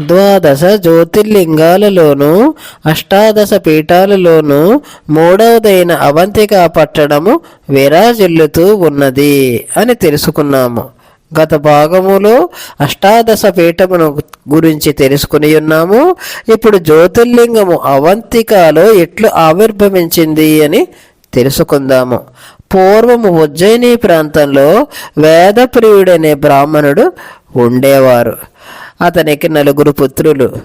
ద్వాదశ జ్యోతిర్లింగాలలోనూ అష్టాదశ పీఠాలలోనూ మూడవదైన అవంతిక పట్టణము విరాజిల్లుతూ ఉన్నది అని తెలుసుకున్నాము. గత భాగములో అష్టాదశ పీఠమును గురించి తెలుసుకుని ఉన్నాము. ఇప్పుడు జ్యోతిర్లింగము అవంతికలో ఎట్లు ఆవిర్భవించింది అని తెలుసుకుందాము. పూర్వము ఉజ్జయిని ప్రాంతంలో వేదప్రియుడనే బ్రాహ్మణుడు ఉండేవారు. అతనికి నలుగురు పుత్రులు.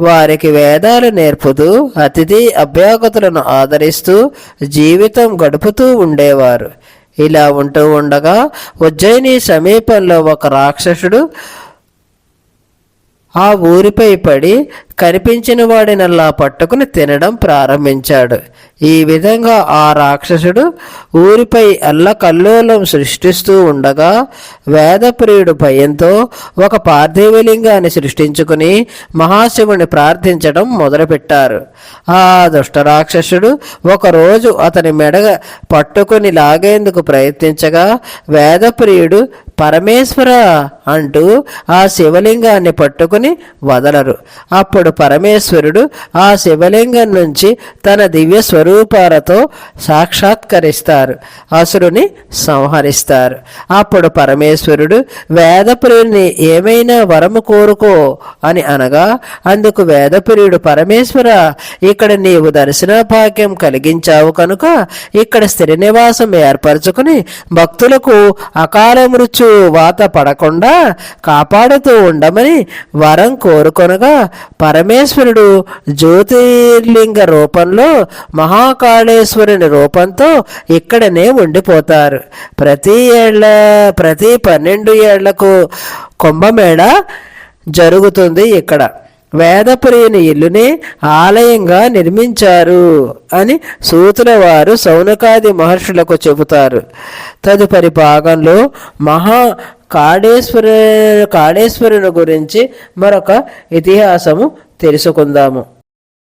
వారికి వేదాలు నేర్పుతూ అతిథి అభ్యాగతులను ఆదరిస్తూ జీవితం గడుపుతూ ఉండేవారు. ఇలా ఉంటూ ఉండగా ఉజ్జయిని సమీపంలో ఒక రాక్షసుడు ఆ ఊరిపై పడి కనిపించిన వాడినల్లా పట్టుకుని తినడం ప్రారంభించాడు. ఈ విధంగా ఆ రాక్షసుడు ఊరిపై అల్లకల్లోలం సృష్టిస్తూ ఉండగా వేదప్రియుడు భయంతో ఒక పార్థివలింగాన్ని సృష్టించుకుని మహాశివుని ప్రార్థించడం మొదలుపెట్టారు. ఆ దుష్ట రాక్షసుడు ఒకరోజు అతని మెడ పట్టుకుని లాగేందుకు ప్రయత్నించగా వేదప్రియుడు పరమేశ్వర అంటూ ఆ శివలింగాన్ని పట్టుకుని వదలరు. అప్పుడు పరమేశ్వరుడు ఆ శివలింగం నుంచి తన దివ్య స్వరూపాలతో సాక్షాత్కరిస్తారు. అసురుని సంహరిస్తారు. అప్పుడు పరమేశ్వరుడు వేదప్రియుడిని ఏమైనా వరము కోరుకో అని అనగా అందుకు వేదప్రియుడు పరమేశ్వర ఇక్కడ నీవు దర్శన భాగ్యం కలిగించావు కనుక ఇక్కడ స్థిర నివాసం ఏర్పరచుకుని భక్తులకు అకాల మృత్యు వాత పడకుండా కాపాడుతూ ఉండమని వరం కోరుకొనగా పరమేశ్వరుడు జ్యోతిర్లింగ రూపంలో మహాకాళేశ్వరుని రూపంతో ఇక్కడనే ఉండిపోతారు. ప్రతి ఏళ్ళ ప్రతి పన్నెండు ఏళ్ళకు కుంభమేళ జరుగుతుంది ఇక్కడ. వేదప్రియుని ఇల్లునే ఆలయంగా నిర్మించారు అని సూతుల వారు సౌనకాది మహర్షులకు చెబుతారు. తదుపరి భాగంలో మహా కాళేశ్వర కాళేశ్వరుని గురించి మరొక ఇతిహాసము తెలుసుకుందాము